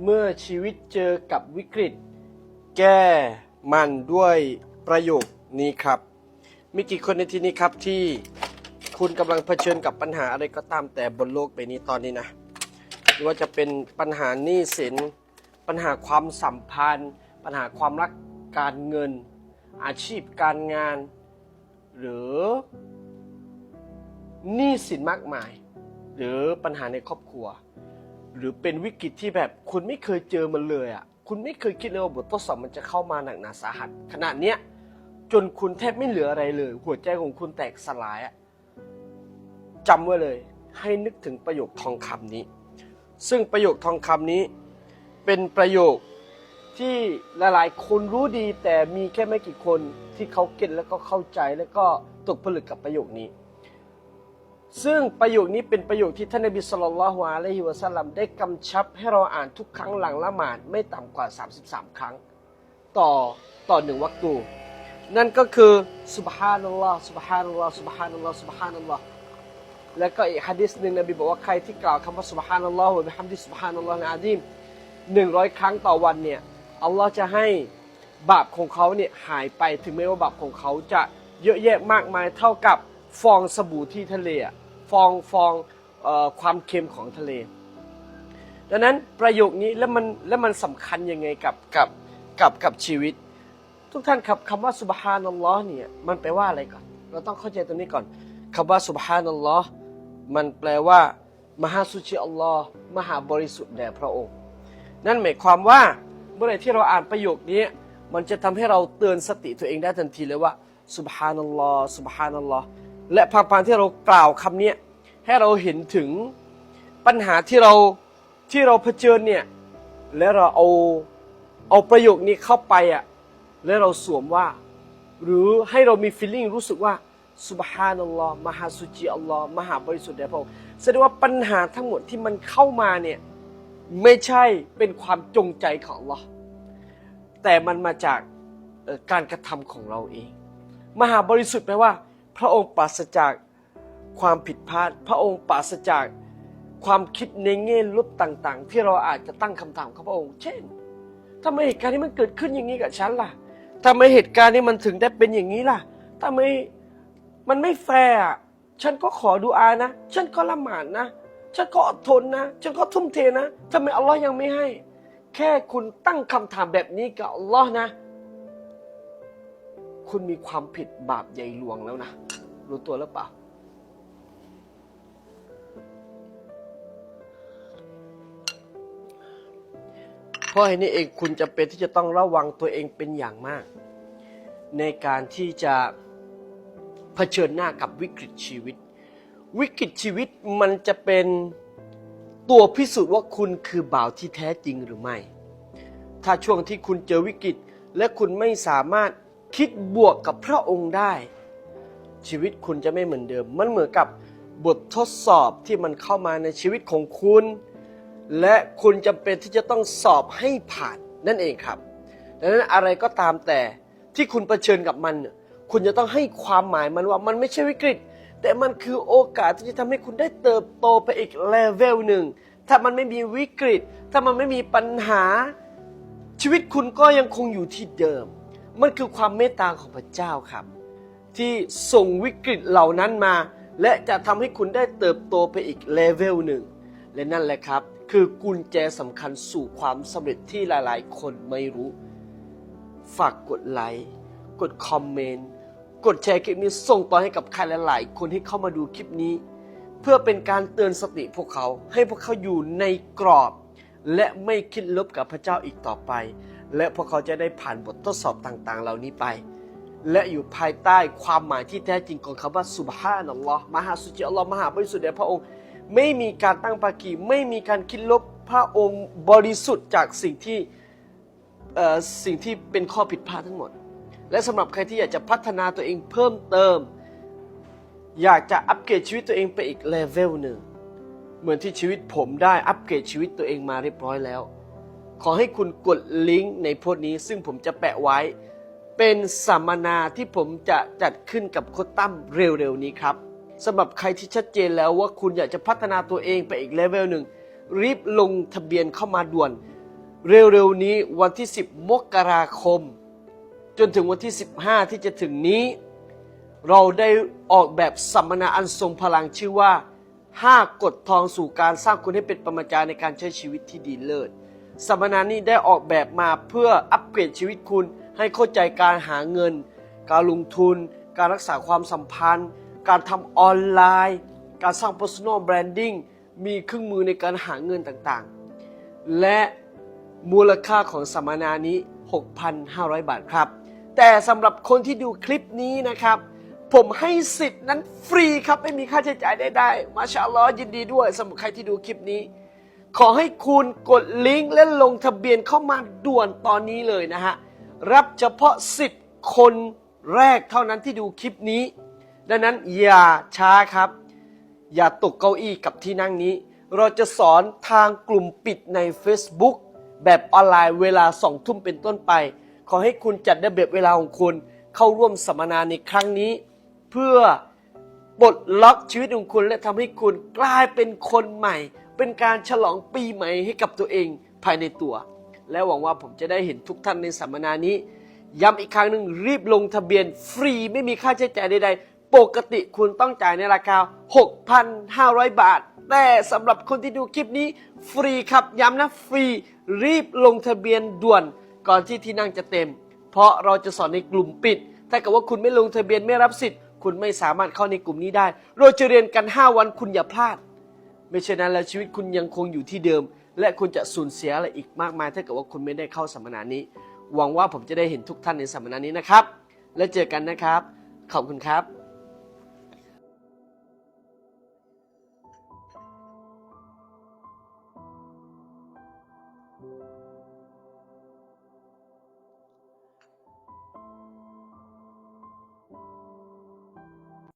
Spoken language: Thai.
เมื่อชีวิตเจอกับวิกฤต แก้มันด้วยประโยคนี้ครับ มีกี่คนในที่นี้ครับที่คุณกำลังเผชิญกับปัญหาอะไรก็ตามแต่บนโลกใบนี้ตอนนี้นะไม่ว่าจะเป็นปัญหาหนี้สิน ปัญหาความสัมพันธ์ ปัญหาความรักการเงิน อาชีพการงาน หรือหนี้สินมากมาย หรือปัญหาในครอบครัว หรือเป็นวิกฤตที่แบบคุณไม่เคยเจอมันเลยอะคุณไม่เคยคิดเลยว่าบททดสอบมันจะเข้ามาหนักหนาสาหัสขนาดเนี้ยจนคุณแทบไม่เหลืออะไรเลย หัวใจของคุณแตกสลายอะจำไว้เลย ให้นึกถึงประโยคทองคำนี้ ซึ่งประโยคทองคำนี้ เป็นประโยคที่หลายๆ คนรู้ดีแต่มีแค่ไม่กี่คนที่เขาเก็ตแล้วก็เข้าใจแล้วก็ตกผลึกกับประโยคนี้ ซึ่งประโยคนี้เป็นประโยคที่ท่านนบีสุลต่านละฮ์อะลัยฮิวะสัลลัมได้กำชับให้เราอ่านทุกครั้งหลังละหมาดไม่ต่ำกว่า 33 ครั้ง ต่อต่อหนึ่งวักตูนั่นก็คือสุบฮานัลลอฮ์สุบฮานัลลอฮ์สุบฮานัลลอฮ์สุบฮานัลลอฮ์แล้วก็อีกฮะดิษหนึ่งนบีบอกว่าใครที่กล่าวคำว่าสุบฮานัลลอฮ์วะบิฮัมดิสุบฮานัลลอฮ์อะดีมหนึ่งร้อยครั้งต่อวันเนี่ยอัลลอฮ์จะให้บาปของเขาเนี่ยหายไปถึงแม้ว่าบาปของเขาจะเยอะแยะมากมายเท่ากับฟองสบู่ที่ทะเลอะ ฟองฟองออความเค็มของทะเล ดังนั้นประโยคนี้แล้วมันแล้วมันสำคัญยังไงกับกับกับกับชีวิต ทุกท่านครับคำว่าสุบฮานัลลอฮ์เนี่ยมันแปลว่าอะไรก่อน เราต้องเข้าใจตรงนี้ก่อนคำว่าสุบฮานัลลอฮ์มันแปลว่ามหาสุชีอัลลอฮ์มหาบริสุทธิ์แด่พระองค์ นั่นหมายความว่าเมื่อไรที่เราอ่านประโยคนี้มันจะทำให้เราเตือนสติตัวเองได้ทันทีเลยว่าสุบฮานัลลอฮ์สุบฮานัลลอฮ์ และพางๆที่เรากล่าวคำนี้ให้เราเห็นถึงปัญหาที่เราที่เราเผชิญเนี่ยและเราเอาเอาประโยคนี้เข้าไปอะและเราสวมว่า หรือให้เรามีฟีลลิ่งรู้สึกว่าสุบฮานัลลอฮ์มหาสุจีอัลลอฮ์มหาบริสุทธิ์แด่พระองค์แสดงว่าปัญหาทั้งหมดที่มันเข้ามาเนี่ยไม่ใช่เป็นความจงใจของอัลลอฮ์แต่มันมาจากการกระทำของเราเอง มหาบริสุทธิ์แปลว่า พระองค์ปราศจากความผิดพลาด พระองค์ปราศจากความคิดในแง่ลบต่าง ๆ ที่เราอาจจะตั้งคำถามกับพระองค์ เช่นทำไมเหตุการณ์นี้มันเกิดขึ้นอย่างนี้กับฉันล่ะทำไมเหตุการณ์นี้มันถึงได้เป็นอย่างนี้ล่ะทำไมมันไม่แฟร์ฉันก็ขอดูอานะ ฉันก็ละหมาดนะ ฉันก็อดทนนะ ฉันก็ทุ่มเทนะทำไมอัลลอฮ์ยังไม่ให้ แค่คุณตั้งคำถามแบบนี้กับอัลลอฮ์นะ คุณมีความผิดบาปใหญ่หลวงแล้วนะ รู้ตัวหรือเปล่า เพราะเหตุนี้เองคุณจะเป็นที่จะต้องระวังตัวเองเป็นอย่างมาก ในการที่จะเผชิญหน้ากับวิกฤตชีวิต วิกฤตชีวิตมันจะเป็นตัวพิสูจน์ว่าคุณคือบ่าวที่แท้จริงหรือไม่ ถ้าช่วงที่คุณเจอวิกฤตและคุณไม่สามารถ คิดบวกกับพระองค์ได้ ชีวิตคุณจะไม่เหมือนเดิม มันเหมือนกับบททดสอบที่มันเข้ามาในชีวิตของคุณ และคุณจำเป็นที่จะต้องสอบให้ผ่านนั่นเองครับดังนั้นอะไรก็ตามแต่ที่คุณเผชิญกับมัน คุณจะต้องให้ความหมายมันว่ามันไม่ใช่วิกฤต แต่มันคือโอกาสที่จะทำให้คุณได้เติบโตไปอีกเลเวลหนึ่ง ถ้ามันไม่มีวิกฤต ถ้ามันไม่มีปัญหา ชีวิตคุณก็ยังคงอยู่ที่เดิม มันคือความเมตตาของพระเจ้าครับ ที่ส่งวิกฤตเหล่านั้นมา และจะทำให้คุณได้เติบโตไปอีกเลเวลหนึ่ง และนั่นแหละครับ คือกุญแจสำคัญสู่ความสำเร็จที่หลายๆ คนไม่รู้ ฝากกดไลค์กดคอมเมนต์กดแชร์คลิปนี้ส่งต่อให้กับใครหลาย ๆ คนที่เข้ามาดูคลิปนี้ เพื่อเป็นการเตือนสติพวกเขาให้พวกเขาอยู่ในกรอบ และไม่คิดลบกับพระเจ้าอีกต่อไป และพวกเขาจะได้ผ่านบททดสอบต่างๆ เหล่านี้ไป และอยู่ภายใต้ความหมายที่แท้จริงของคำว่าสุบฮานัลลอฮ์มหาสุจิอัลลอฮ์มหาบริสุทธิ์แด่พระองค์ ไม่มีการตั้งปากีไม่มีการคิดลบพระองค์บริสุทธิ์จากสิ่งที่สิ่งที่เป็นข้อผิดพลาดทั้งหมด และสำหรับใครที่อยากจะพัฒนาตัวเองเพิ่มเติม อยากจะอัปเกรดชีวิตตัวเองไปอีกเลเวลหนึ่งเหมือนที่ชีวิตผมได้อัปเกรดชีวิตตัวเองมาเรียบร้อยแล้ว ขอให้คุณกดลิงก์ในโพสต์นี้ ซึ่งผมจะแปะไว้ เป็นสัมมนาที่ผมจะจัดขึ้นกับโคตั้มเร็วๆนี้ครับสำหรับใครที่ชัดเจนแล้วว่าคุณอยากจะพัฒนาตัวเองไปอีกเลเวลหนึ่งรีบลงทะเบียนเข้ามาด่วน เร็วๆนี้วันที่ 10 มกราคม จนถึงวันที่ 15 ที่จะถึงนี้ เราได้ออกแบบสัมมนาอันทรงพลังชื่อว่า 5 กฎทองสู่การสร้างคุณให้เป็นปรมาจารย์ในการใช้ชีวิตที่ดีเลิศ สัมมนานี้ได้ออกแบบมาเพื่ออัปเกรดชีวิตคุณ ให้เข้าใจการหาเงิน การลงทุน การรักษาความสัมพันธ์ การทำออนไลน์ การสร้าง personal branding มีเครื่องมือในการหาเงินต่างๆ และมูลค่าของสัมมนานี้ 6,500 บาทครับ แต่สำหรับคนที่ดูคลิปนี้นะครับ ผมให้สิทธิ์นั้นฟรีครับ ไม่มีค่าใช้จ่ายใดๆมาชาลอยินดีด้วยสำหรับใครที่ดูคลิปนี้ ขอให้คุณกดลิงก์และลงทะเบียนเข้ามาด่วนตอนนี้เลยนะฮะ รับเฉพาะ 10 คนแรกเท่านั้นที่ดูคลิปนี้ ดังนั้นอย่าช้าครับ อย่าตกเก้าอี้กับที่นั่งนี้ เราจะสอนทางกลุ่มปิดใน Facebook แบบออนไลน์เวลาสองทุ่มเป็นต้นไป ขอให้คุณจัดระเบียบเวลาของคุณ เข้าร่วมสัมมนาในครั้งนี้ เพื่อปลดล็อกชีวิตของคุณและทำให้คุณกลายเป็นคนใหม่ เป็นการฉลองปีใหม่ให้กับตัวเองภายในตัว และหวังว่าผมจะได้เห็นทุกท่านในสัมมนานี้ ย้ำอีกครั้งหนึ่งรีบลงทะเบียนฟรีไม่มีค่าใช้จ่ายใดๆ ปกติคุณต้องจ่ายในราคา 6,500 บาท แต่สำหรับคนที่ดูคลิปนี้ฟรีครับย้ำนะฟรีรีบลงทะเบียนด่วนก่อนที่ที่นั่งจะเต็ม เพราะเราจะสอนในกลุ่มปิด ถ้าเกิดว่าคุณไม่ลงทะเบียนไม่รับสิทธิ์ คุณไม่สามารถเข้าในกลุ่มนี้ได้ เราจะเรียนกัน 5 วันคุณอย่าพลาด ไม่เช่นนั้นแล้วชีวิตคุณยังคงอยู่ที่เดิม และคุณจะสูญเสียอะไรอีกมากมายถ้าเกิดว่าคุณไม่ได้เข้าสัมมนานี้ หวังว่าผมจะได้เห็นทุกท่านในสัมมนานี้นะครับ และเจอกันนะครับ ขอบคุณครับ